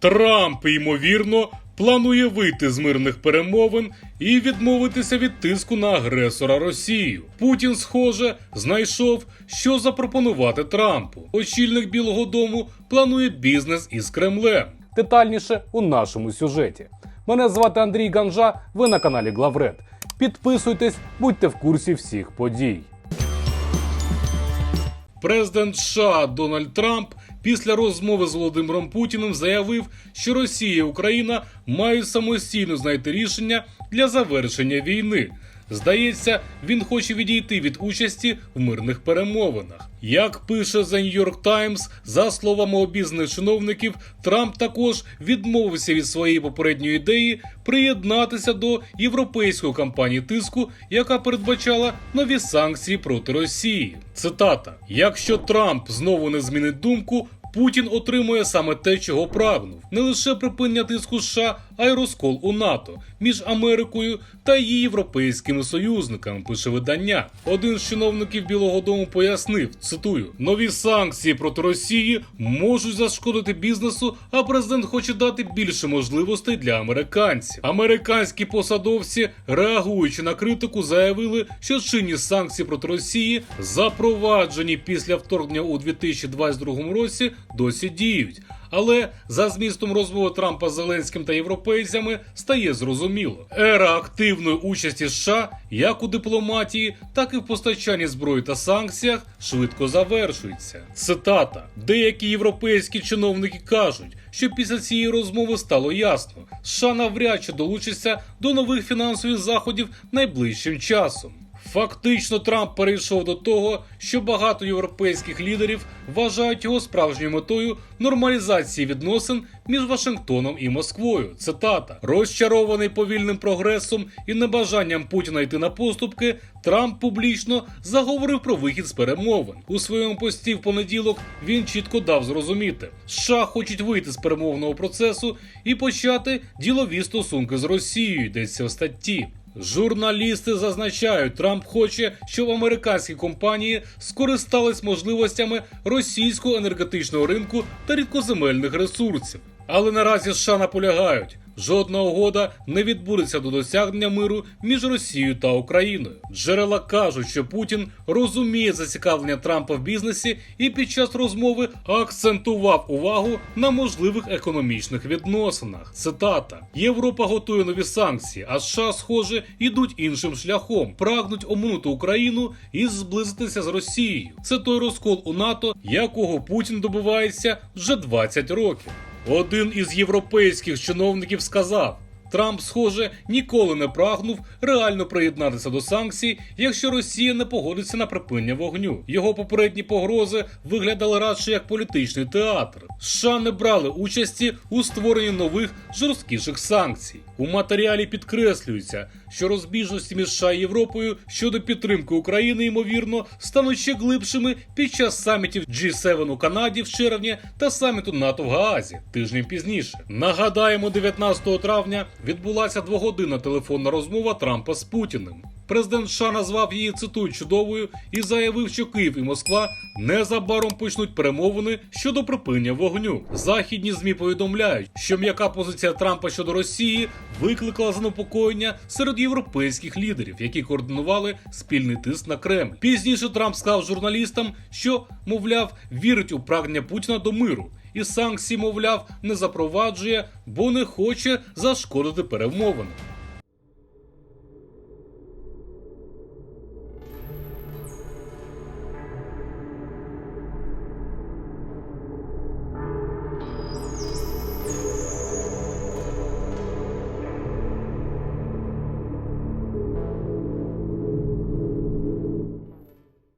Трамп, ймовірно, планує вийти з мирних перемовин і відмовитися від тиску на агресора Росію. Путін, схоже, знайшов, що запропонувати Трампу. Очільник Білого Дому планує бізнес із Кремлем. Детальніше у нашому сюжеті. Мене звати Андрій Ганжа. Ви на каналі Главред. Підписуйтесь, будьте в курсі всіх подій. Президент США Дональд Трамп після розмови з Володимиром Путіним заявив, що Росія і Україна мають самостійно знайти рішення для завершення війни. Здається, він хоче відійти від участі в мирних перемовинах. Як пише The New York Times, за словами обізнаних чиновників, Трамп також відмовився від своєї попередньої ідеї приєднатися до європейської кампанії тиску, яка передбачала нові санкції проти Росії. Цитата: Якщо Трамп знову не змінить думку. Путін отримує саме те, чого прагнув, не лише припинення тиску США, а й розкол у НАТО між Америкою та її європейськими союзниками. Пише видання. Один з чиновників Білого Дому пояснив: цитую: нові санкції проти Росії можуть зашкодити бізнесу, а президент хоче дати більше можливостей для американців. Американські посадовці, реагуючи на критику, заявили, що чинні санкції проти Росії, запроваджені після вторгнення у 2022 році, досі діють. Але за змістом розмови Трампа з Зеленським та європейцями стає зрозуміло. Ера активної участі США як у дипломатії, так і в постачанні зброї та санкціях швидко завершується. Цитата: деякі європейські чиновники кажуть, що після цієї розмови стало ясно, США навряд чи долучиться до нових фінансових заходів найближчим часом. Фактично, Трамп перейшов до того, що багато європейських лідерів вважають його справжньою метою нормалізації відносин між Вашингтоном і Москвою. Цитата: розчарований повільним прогресом і небажанням Путіна йти на поступки. Трамп публічно заговорив про вихід з перемовин. У своєму пості в понеділок він чітко дав зрозуміти, США хочуть вийти з перемовного процесу і почати ділові стосунки з Росією. Йдеться в статті. Журналісти зазначають, Трамп хоче, щоб американські компанії скористались можливостями російського енергетичного ринку та рідкоземельних ресурсів. Але наразі США наполягають, жодна угода не відбудеться до досягнення миру між Росією та Україною. Джерела кажуть, що Путін розуміє зацікавлення Трампа в бізнесі і під час розмови акцентував увагу на можливих економічних відносинах. Цитата: Європа готує нові санкції, а США, схоже, ідуть іншим шляхом, прагнуть оминути Україну і зблизитися з Росією. Це той розкол у НАТО, якого Путін добивається вже 20 років. Один із європейських чиновників сказав. Трамп, схоже, ніколи не прагнув реально приєднатися до санкцій, якщо Росія не погодиться на припинення вогню. Його попередні погрози виглядали радше як політичний театр. США не брали участі у створенні нових жорсткіших санкцій. У матеріалі підкреслюється, що розбіжності між США і Європою щодо підтримки України ймовірно стануть ще глибшими під час самітів G7 у Канаді в червні та саміту НАТО в Гаазі тижнем пізніше. Нагадаємо, 19 травня відбулася двогодинна телефонна розмова Трампа з Путіним. Президент США назвав її цитую чудовою і заявив, що Київ і Москва незабаром почнуть перемовини щодо припинення вогню. Західні змі повідомляють, що м'яка позиція Трампа щодо Росії викликала занепокоєння серед європейських лідерів, які координували спільний тиск на Кремль. Пізніше Трамп сказав журналістам, що мовляв вірить у прагнення Путіна до миру. І санкції, мовляв, не запроваджує, бо не хоче зашкодити перемовинам.